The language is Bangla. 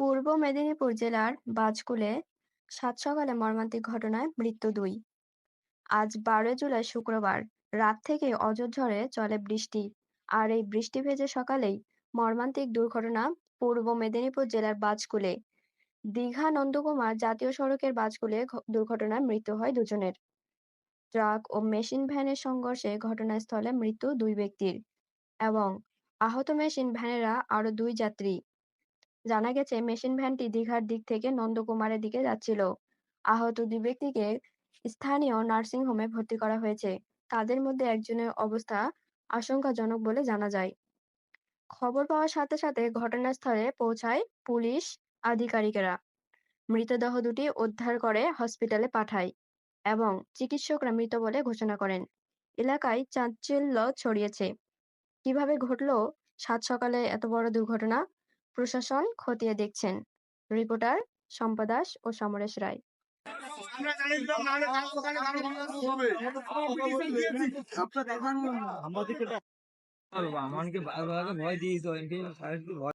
পূর্ব মেদিনীপুর জেলার বাজকুলে সাত সকালে মর্মান্তিক ঘটনায় মৃত্যু দুই। আজ বারোই জুলাই শুক্রবার রাত থেকে অঝোরঝড়ে চলে বৃষ্টি। আর এই বৃষ্টি ভেজে সকালেই মর্মান্তিক দুর্ঘটনা পূর্ব মেদিনীপুর জেলার বাজকুলে। দীঘা নন্দকুমার জাতীয় সড়কের বাজকুলে দুর্ঘটনায় মৃত্যু হয় দুজনের। ট্রাক ও মেশিন ভ্যানের সংঘর্ষে ঘটনাস্থলে মৃত্যু দুই ব্যক্তির এবং আহত মেশিন ভ্যানেরা আরও দুই যাত্রী। জানা গেছে মেশিন ভ্যানটি দীঘার দিক থেকে নন্দকুমারের দিকে যাচ্ছিল। আহত দুই ব্যক্তিকে স্থানীয় নার্সিংহোমে ভর্তি করা হয়েছে। তাদের মধ্যে একজনের অবস্থা আশঙ্কাজনক বলে জানা যায়। খবর পাওয়ার সাথে সাথে ঘটনাস্থলে পৌঁছায় পুলিশ আধিকারিকেরা। মৃতদেহ দুটি উদ্ধার করে হসপিটালে পাঠায় এবং চিকিৎসকরা মৃত বলে ঘোষণা করেন। এলাকায় চাঞ্চল্য ছড়িয়েছে। কীভাবে ঘটলো? সাত সকালে এত বড় দুর্ঘটনা? প্রশাসন খতিয়ে দেখছেন রিপোর্টার শম্পা দাস ও সমরেশ রায় আমাদেরকে ভয় দিয়েছে